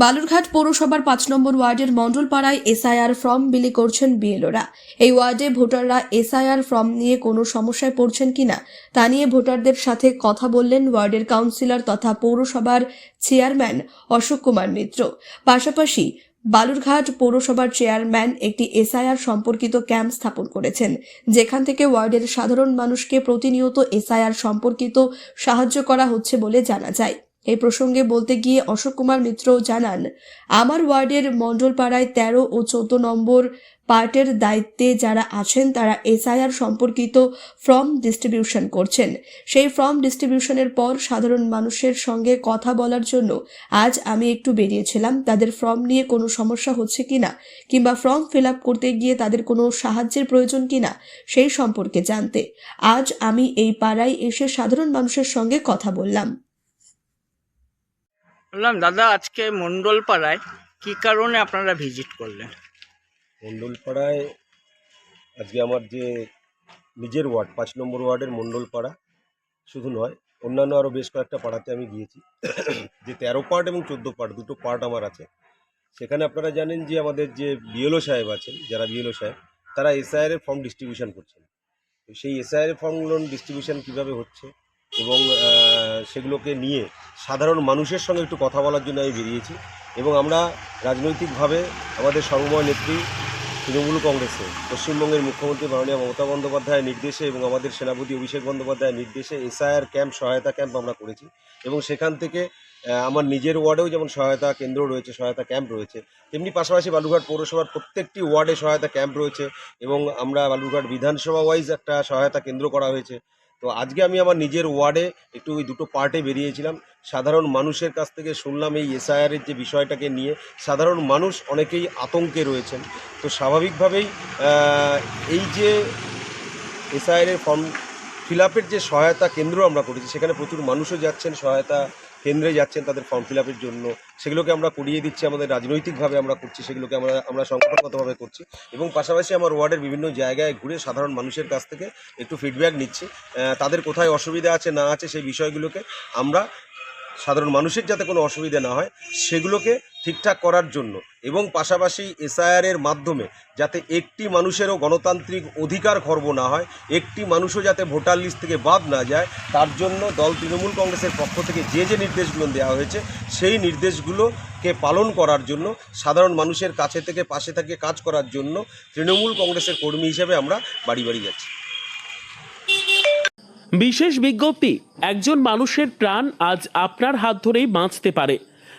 বালুরঘাট পৌরসভার পাঁচ নম্বর ওয়ার্ডের মণ্ডলপাড়ায় এসআইআর ফর্ম বিলি করছেন বিএলওরা। এই ওয়ার্ডে ভোটাররা এসআইআর ফর্ম নিয়ে কোনো সমস্যায় পড়ছেন কিনা তা নিয়ে ভোটারদের সাথে কথা বললেন ওয়ার্ডের কাউন্সিলর তথা পৌরসভার চেয়ারম্যান অশোক কুমার মিত্র। পাশাপাশি বালুরঘাট পৌরসভার চেয়ারম্যান একটি এসআইআর সম্পর্কিত ক্যাম্প স্থাপন করেছেন, যেখান থেকে ওয়ার্ডের সাধারণ মানুষকে প্রতিনিয়ত এসআইআর সম্পর্কিত সাহায্য করা হচ্ছে বলে জানা যায়। এই প্রসঙ্গে বলতে গিয়ে অশোক কুমার মিত্র জানান, আমার ওয়ার্ডের মণ্ডলপাড়ায় তেরো ও চোদ্দ নম্বর পার্টের দায়িত্বে যারা আছেন তারা এসআইআর সম্পর্কিত ফর্ম ডিস্ট্রিবিউশন করছেন। সেই ফর্ম ডিস্ট্রিবিউশনের পর সাধারণ মানুষের সঙ্গে কথা বলার জন্য আজ আমি একটু বেরিয়েছিলাম। তাদের ফর্ম নিয়ে কোনো সমস্যা হচ্ছে কিনা কিংবা ফর্ম ফিল আপ করতে গিয়ে তাদের কোনো সাহায্যের প্রয়োজন কিনা সেই সম্পর্কে জানতে আজ আমি এই পাড়ায় এসে সাধারণ মানুষের সঙ্গে কথা বললাম। বললাম, দাদা, আজকে মন্ডল পাড়ায় কি কারণে আপনারা ভিজিট করলেন? মণ্ডলপাড়ায় আজকে আমার যে নিজের ওয়ার্ড, পাঁচ নম্বর ওয়ার্ডের মণ্ডলপাড়া, শুধু নয়, অন্যান্য আরও বেশ কয়েকটা পাড়াতে আমি গিয়েছি। যে তেরো পার্ট এবং চোদ্দ পার্ট, দুটো পার্ট আমার আছে। সেখানে আপনারা জানেন যে আমাদের যে বিএলও সাহেব আছেন, যারা বিএলও সাহেব, তারা এসআইআর এর ফর্ম ডিস্ট্রিবিউশন করছেন। সেই এসআইআর ফর্মগুলো ডিস্ট্রিবিউশন কীভাবে হচ্ছে? এবং সেগুলোকে নিয়ে সাধারণ মানুষের সঙ্গে একটু কথা বলার জন্য আমি বেরিয়েছি এবং আমরা রাজনৈতিকভাবে আমাদের সর্বময় নেত্রী তৃণমূল কংগ্রেসে, পশ্চিমবঙ্গের মুখ্যমন্ত্রী মাননীয় মমতা বন্দ্যোপাধ্যায়ের নির্দেশে এবং আমাদের সেনাপতি অভিষেক বন্দ্যোপাধ্যায়ের নির্দেশে এসআইআর ক্যাম্প, সহায়তা ক্যাম্প আমরা করেছি এবং সেখান থেকে আমার নিজের ওয়ার্ডেও যেমন সহায়তা কেন্দ্র রয়েছে, সহায়তা ক্যাম্প রয়েছে, তেমনি পাশাপাশি বালুরঘাট পৌরসভার প্রত্যেকটি ওয়ার্ডে সহায়তা ক্যাম্প রয়েছে এবং আমরা বালুরঘাট বিধানসভা ওয়াইজ একটা সহায়তা কেন্দ্র করা হয়েছে। তো আজকে আমি আমার নিজের ওয়ার্ডে একটু ওই দুটো পার্টে বেরিয়েছিলাম। সাধারণ মানুষের কাছ থেকে শুনলাম এই এসআইআরের যে বিষয়টাকে নিয়ে। সাধারণ মানুষ অনেকেই আতঙ্কে রয়েছেন। তো স্বাভাবিকভাবেই এই যে এসআইআরের ফর্ম ফিল যে সহায়তা কেন্দ্র আমরা করেছি, সেখানে প্রচুর মানুষও যাচ্ছেন সহায়তা কেন্দ্রে যাচ্ছেন তাদের ফর্ম ফিল জন্য, সেগুলোকে আমরা করিয়ে দিচ্ছি, আমাদের রাজনৈতিকভাবে আমরা করছি, সেগুলোকে আমরা আমরা সংগঠনগতভাবে করছি এবং পাশাপাশি আমার ওয়ার্ডের বিভিন্ন জায়গায় ঘুরে সাধারণ মানুষের কাছ থেকে একটু ফিডব্যাক নিচ্ছি তাদের কোথায় অসুবিধা আছে, না আছে সেই বিষয়গুলোকে আমরা সাধারণ মানুষের যাতে কোনো অসুবিধা না হয়, সেগুলোকে ঠিকঠাক করার জন্য এবং পাশাপাশি এসআইআর এর মাধ্যমে যাতে একটি মানুষেরও গণতান্ত্রিক অধিকার খর্ব না হয়, একটি মানুষও যাতে ভোটার লিস্ট থেকে বাদ না যায়, তার জন্য দল তৃণমূল কংগ্রেসের পক্ষ থেকে যে যে নির্দেশগুলো দেওয়া হয়েছে, সেই নির্দেশগুলোকে পালন করার জন্য, সাধারণ মানুষের কাছে থেকে পাশে থেকে কাজ করার জন্য তৃণমূল কংগ্রেসের কর্মী হিসেবে আমরা বাড়ি বাড়ি যাচ্ছি। বিশেষ বিজ্ঞপ্তি, একজন মানুষের প্রাণ আজ আপনার হাত ধরেই বাঁচতে পারে।